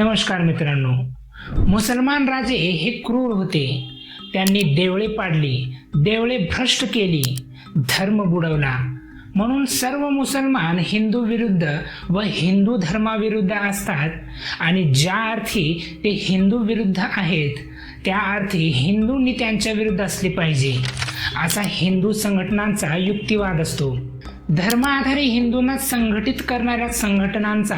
नमस्कार मित्रांनो. मुसलमान राजे हे क्रूर होते. त्यांनी देवळे पाडली देवळे भ्रष्ट केली धर्म बुडवला. म्हणून सर्व मुसलमान हिंदू विरुद्ध व हिंदू धर्माविरुद्ध असतात आणि ज्या अर्थी ते हिंदू विरुद्ध आहेत त्या अर्थी हिंदूंनी त्यांच्या विरुद्ध असले पाहिजे. असा हिंदू संघटनांचा युक्तिवाद असतो. धर्माधारे हिंदूंना संघटित करणाऱ्या संघटनांचा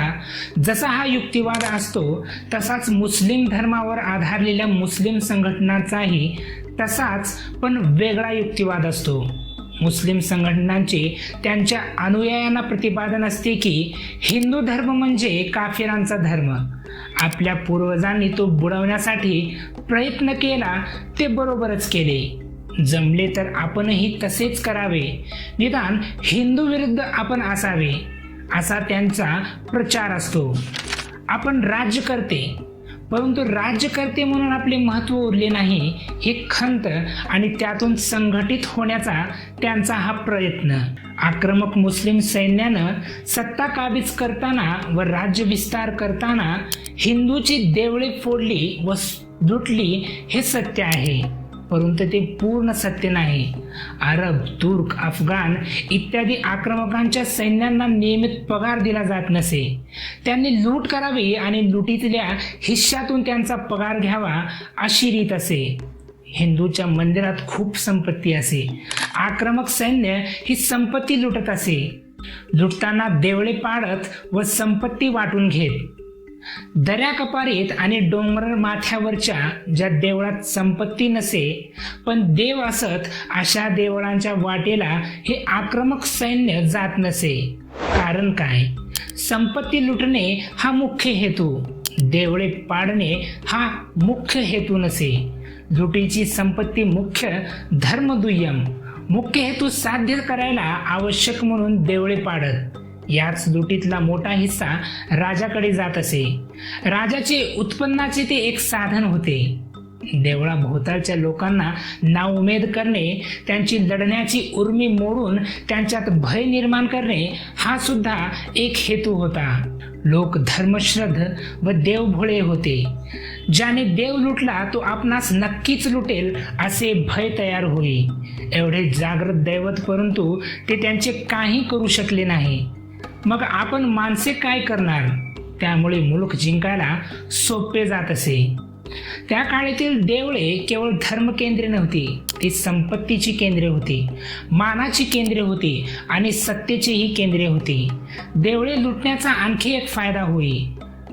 जसा हा युक्तिवाद असतो तसाच मुस्लिम धर्मावर आधारलेल्या मुस्लिम संघटनांचाही तसाच पण वेगळा युक्तिवाद असतो. मुस्लिम संघटनांचे त्यांच्या अनुयायांना प्रतिपादन असते की हिंदू धर्म म्हणजे काफिरांचा धर्म. आपल्या पूर्वजांनी तो बुडवण्यासाठी प्रयत्न केला ते बरोबरच केले. जमले तर आपणही तसेच करावे. निदान हिंदू विरुद्ध आपण असावे असा त्यांचा प्रचार असतो. आपण राज्यकर्ते परंतु राज्यकर्ते म्हणून आपले महत्त्व उरले नाही हे खंत आणि त्यातून संघटित होण्याचा त्यांचा हा प्रयत्न. आक्रमक मुस्लिम सैन्यानं सत्ता काबीज करताना व राज्य विस्तार करताना हिंदूची देवळे फोडली व लुटली हे सत्य आहे. परंतु ते पूर्ण सत्य नाही. अरब तुर्क अफगाण इत्यादी आक्रमकांच्या सैन्यांना नियमित पगार दिला जात नसे. त्यांनी लूट करावी आणि लुटीतल्या हिश्श्यातून त्यांचा पगार घ्यावा अशी रीत असे. हिंदूच्या मंदिरात खूप संपत्ती असे. आक्रमक सैन्य ही संपत्ती लुटत असे. लुटताना देवळे पाडत व संपत्ती वाटून घेत. दऱ्या कपारीत आणि डोंगर माथ्यावरच्या ज्या देवळात संपत्ती नसे पण देव असत अशा देवळांच्या वाटेला हे आक्रमक सैन्य जात नसे. कारण काय? संपत्ती लुटणे हा मुख्य हेतू. देवळे पाडणे हा मुख्य हेतू नसे. लुटीची संपत्ती मुख्य धर्म दुय्यम मुख्य हेतू साध्य करायला आवश्यक म्हणून देवळे पाडत. याच लुटीतला मोठा हिस्सा राजाकडे जात असे. राजाचे उत्पन्नाचे ते एक साधन होते. देवळा भोवतालच्या लोकांना नाउमेद करणे त्यांची लढण्याची उर्मी मोडून त्यांच्यात भय निर्माण करणे हा सुद्धा एक हेतू होता. लोक धर्मश्रद्ध व देवभोळे होते. ज्याने देव लुटला तो आपणास नक्कीच लुटेल असे भय तयार होई. एवढे जागृत दैवत परंतु ते त्यांचे काही करू शकले नाही. मग आपण माणसे काय करणार? त्यामुळे मुलूक जिंकायला सोपे जात असे. त्या काळातील देवळे केवळ धर्मकेंद्रे नव्हती ती संपत्तीची केंद्रे होती मानाची केंद्रे होती आणि सत्तेचीही केंद्रे होती. देवळे लुटण्याचा आणखी एक फायदा होई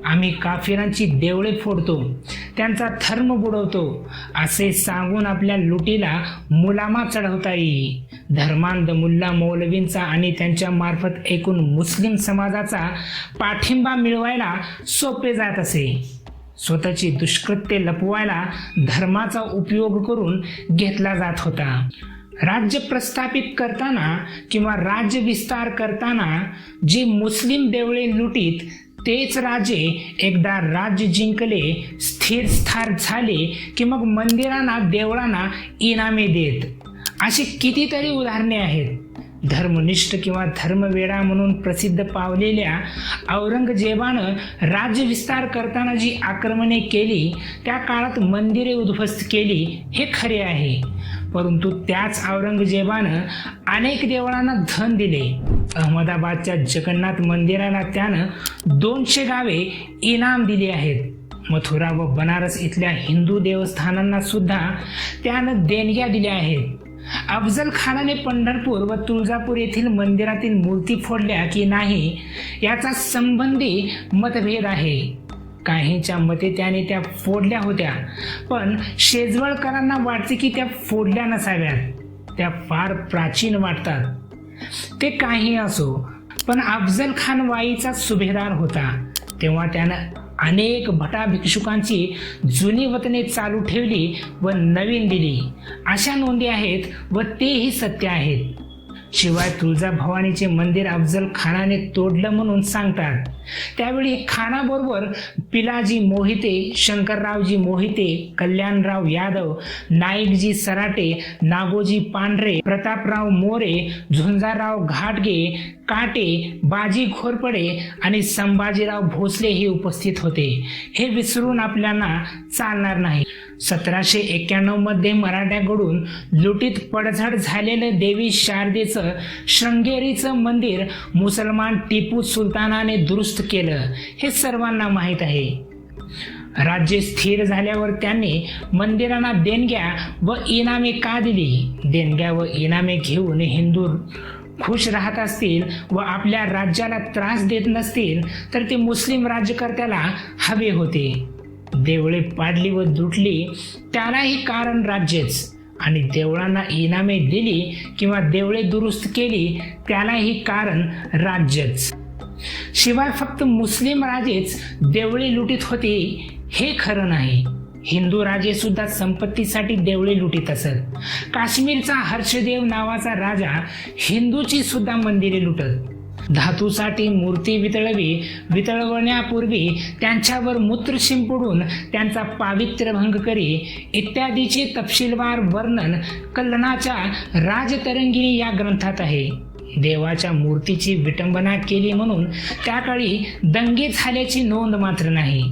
आम्ही काफिरांची देवळे फोडतो त्यांचा धर्म बुडवतो असे सांगून आपल्या लुटीला मुलामा चढवता येईल. धर्मांध मुल्ला मौलवींचा आणि त्यांच्या मार्फत एकूण मुस्लिम समाजाचा पाठिंबा मिळवायला सोपे जात असे. स्वतःची दुष्कृत्य लपवायला धर्माचा उपयोग करून घेतला जात होता. राज्य प्रस्थापित करताना किंवा राज्य विस्तार करताना जी मुस्लिम देवळे लुटीत तेच राजे एकदा राज्य जिंकले स्थिर स्थार झाले की मग मंदिरांना देवळांना इनामे देत. अशी कितीतरी उदाहरणे आहेत. धर्मनिष्ठ किंवा धर्मवेडा म्हणून प्रसिद्ध पावलेल्या औरंगजेबानं राज्य विस्तार करताना जी आक्रमणे केली त्या काळात मंदिरे उद्ध्वस्त केली हे खरे आहे. परंतु त्याच औरंगजेबानं अनेक देवळांना धन दिले. अहमदाबादच्या जगन्नाथ मंदिराला त्यानं दोनशे गावे इनाम दिली आहेत. मथुरा व बनारस इथल्या हिंदू देवस्थानांना सुद्धा त्यानं देणग्या दिल्या आहेत. अफजल खानाने पंढरपूर व तुळजापूर येथील मंदिरातील मूर्ती फोडल्या की नाही याचा संबंधी मतभेद आहे. काहींच्या मते त्याने त्या फोडल्या होत्या. पण शेजवळकरांना वाटते की त्या फोडल्या नसाव्यात. त्या फार प्राचीन वाटतात. ते काही असो पण अफजल खान वाईचा सुभेदार होता. तेव्हा त्यानं अनेक भटा भिक्षुकांची जुनी वतने चालू ठेवली व नवीन दिली. अशा नोंदी आहेत व तेही सत्य आहेत. शिवाय तुळजाभवानीचे मंदिर अफजल खानाने तोडलं म्हणून सांगतात. त्यावेळी खानाबरोबर पिलाजी मोहिते शंकररावजी मोहिते कल्याणराव यादव नाईकजी सराटे नागोजी पांढरे प्रतापराव मोरे झुंजारराव घाटगे काटे बाजी घोरपडे आणि संभाजीराव भोसले हे उपस्थित होते. हे विसरून आपल्याला चालणार नाही. सतराशे एक्क्याण्णवमध्ये मराठ्याकडून लुटीत पडझड झालेलं देवी शारदेचं शृंगेरीचं मंदिर मुसलमान टिपू सुलतानाने दुरुस्त केलं हे सर्वांना माहीत आहे. राज्य स्थिर झाल्यावर त्यांनी मंदिरांना देणग्या व इनामे का दिली? देणग्या व इनामे घेऊन हिंदू खुश राहत असतील व आपल्या राज्याला त्रास देत नसतील तर ते मुस्लिम राज्यकर्त्याला हवे होते. देवळे पाडली व लुटली त्यालाही कारण राज्यच. आणि देवळांना इनामे दिली किंवा देवळे दुरुस्त केली त्यालाही कारण राज्यच. शिवाय फक्त मुस्लिम राजेच देवळे लुटीत होते हे खरं नाही. हिंदू राजे सुद्धा संपत्तीसाठी देवळे लुटीत असत. काश्मीरचा हर्षदेव नावाचा राजा हिंदूची सुद्धा मंदिरे लुटत. धातूसाठी मूर्ती वितळवी वितळवण्यापूर्वी त्यांच्यावर मूत्र शिंपडून त्यांचा पावित्र्यभंग करी. इत्यादीचे तपशीलवार वर्णन कल्लनाच्या राजतरंगिणी या ग्रंथात आहे. देवाच्या मूर्तीची विटंबना केली म्हणून त्या काळी दंगे झाल्याची नोंद मात्र नाही.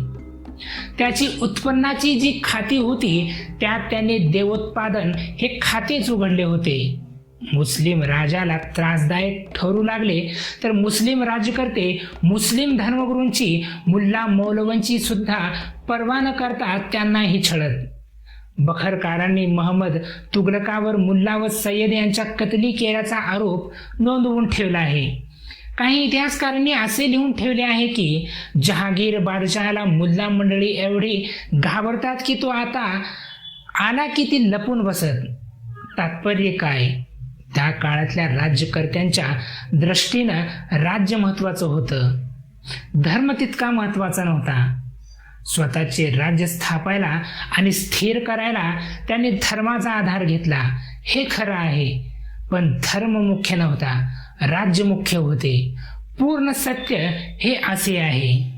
त्याची उत्पन्नाची जी खाती होती त्यात त्याने देवोत्पादन हे खातेच उघडले होते. मुस्लिम राजाला त्रासदायक ठरू लागले तर मुस्लिम राज्यकर्ते मुस्लिम धर्मगुरूंची मुल्ला मौलवांची सुद्धा पर्वा न करता त्यांनाही छळत. बखरकारांनी महम्मद तुगलकावर मुल्ला व सय्यद यांच्या कतली केल्याचा आरोप नोंदवून ठेवला आहे. काही इतिहासकारांनी असे लिहून ठेवले आहे की जहागीर बादशहाला मुल्ला मंडळी एवढी घाबरतात की तो आता आला की ती लपून बसत. तात्पर्य काय? त्या काळातल्या राज्यकर्त्यांच्या दृष्टीनं राज्य महत्वाचं होतं. धर्म तितका महत्त्वाचा नव्हता. स्वतःचे राज्य स्थापायला आणि स्थिर करायला त्यांनी धर्माचा आधार घेतला. हे खरं आहे. पण धर्म मुख्य नव्हता. राज्य मुख्य होते. पूर्ण सत्य हे असे आहे.